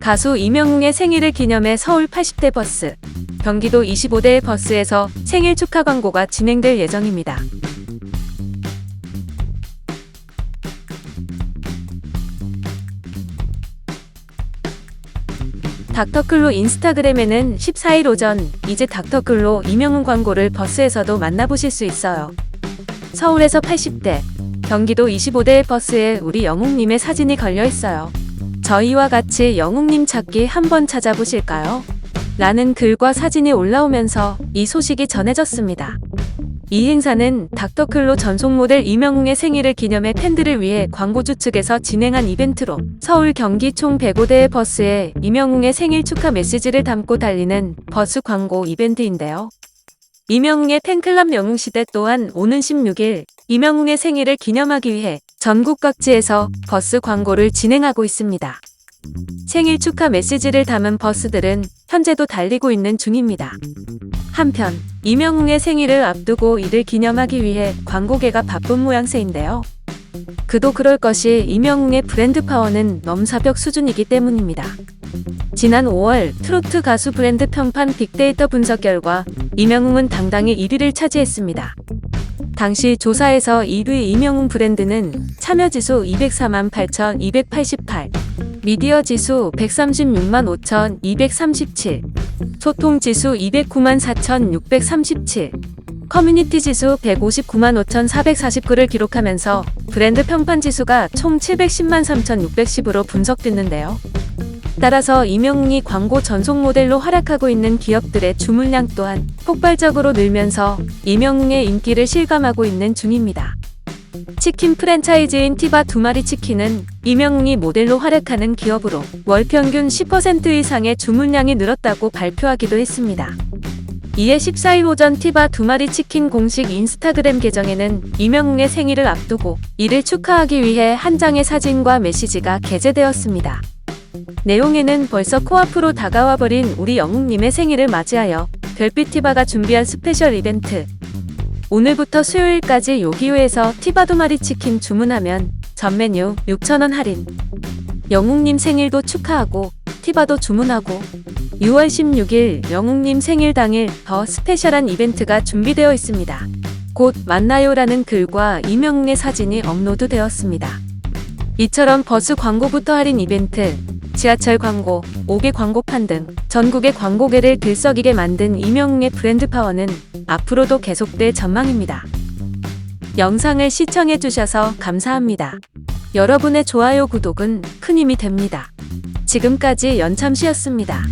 가수 이명웅의 생일을 기념해 서울 80대 버스, 경기도 25대 버스에서 생일 축하 광고가 진행될 예정입니다. 닥터클로 인스타그램에는 14일 오전 이제 닥터클로 이명웅 광고를 버스에서도 만나보실 수 있어요. 서울에서 80대, 경기도 25대 버스에 우리 영웅님의 사진이 걸려 있어요. 저희와 같이 영웅님 찾기 한번 찾아보실까요? 라는 글과 사진이 올라오면서 이 소식이 전해졌습니다. 이 행사는 닥터클로 전속 모델 이명웅의 생일을 기념해 팬들을 위해 광고주 측에서 진행한 이벤트로 서울 경기 총 105대의 버스에 이명웅의 생일 축하 메시지를 담고 달리는 버스 광고 이벤트인데요. 이명웅의 팬클럽 영웅시대 또한 오는 16일 이명웅의 생일을 기념하기 위해 전국 각지에서 버스 광고를 진행하고 있습니다. 생일 축하 메시지를 담은 버스들은 현재도 달리고 있는 중입니다. 한편 이명웅의 생일을 앞두고 이를 기념하기 위해 광고계가 바쁜 모양새인데요. 그도 그럴 것이 이명웅의 브랜드 파워는 넘사벽 수준이기 때문입니다. 지난 5월 트로트 가수 브랜드 평판 빅데이터 분석 결과 이명웅은 당당히 1위를 차지했습니다. 당시 조사에서 1위 이명웅 브랜드는 참여지수 204만 8,288, 미디어 지수 136만 5,237, 소통 지수 209만 4,637, 커뮤니티 지수 159만 5,449를 기록하면서 브랜드 평판 지수가 총 710만 3,610으로 분석됐는데요. 따라서 이명웅이 광고 전속 모델로 활약하고 있는 기업들의 주문량 또한 폭발적으로 늘면서 이명웅의 인기를 실감하고 있는 중입니다. 치킨 프랜차이즈인 티바 두 마리 치킨은 이명웅이 모델로 활약하는 기업으로 월 평균 10% 이상의 주문량이 늘었다고 발표하기도 했습니다. 이에 14일 오전 티바 두 마리 치킨 공식 인스타그램 계정에는 이명웅의 생일을 앞두고 이를 축하하기 위해 한 장의 사진과 메시지가 게재되었습니다. 내용에는 벌써 코앞으로 다가와 버린 우리 영웅님의 생일을 맞이하여 별빛 티바가 준비한 스페셜 이벤트. 오늘부터 수요일까지 요기요에서 티바 두 마리 치킨 주문하면 전 메뉴 6,000원 할인. 영웅님 생일도 축하하고 티바도 주문하고 6월 16일 영웅님 생일 당일 더 스페셜한 이벤트가 준비되어 있습니다. 곧 만나요라는 글과 이명웅의 사진이 업로드 되었습니다. 이처럼 버스 광고부터 할인 이벤트, 지하철 광고, 5개 광고판 등 전국의 광고계를 들썩이게 만든 이명웅의 브랜드 파워는 앞으로도 계속될 전망입니다. 영상을 시청해주셔서 감사합니다. 여러분의 좋아요, 구독은 큰 힘이 됩니다. 지금까지 연참시였습니다.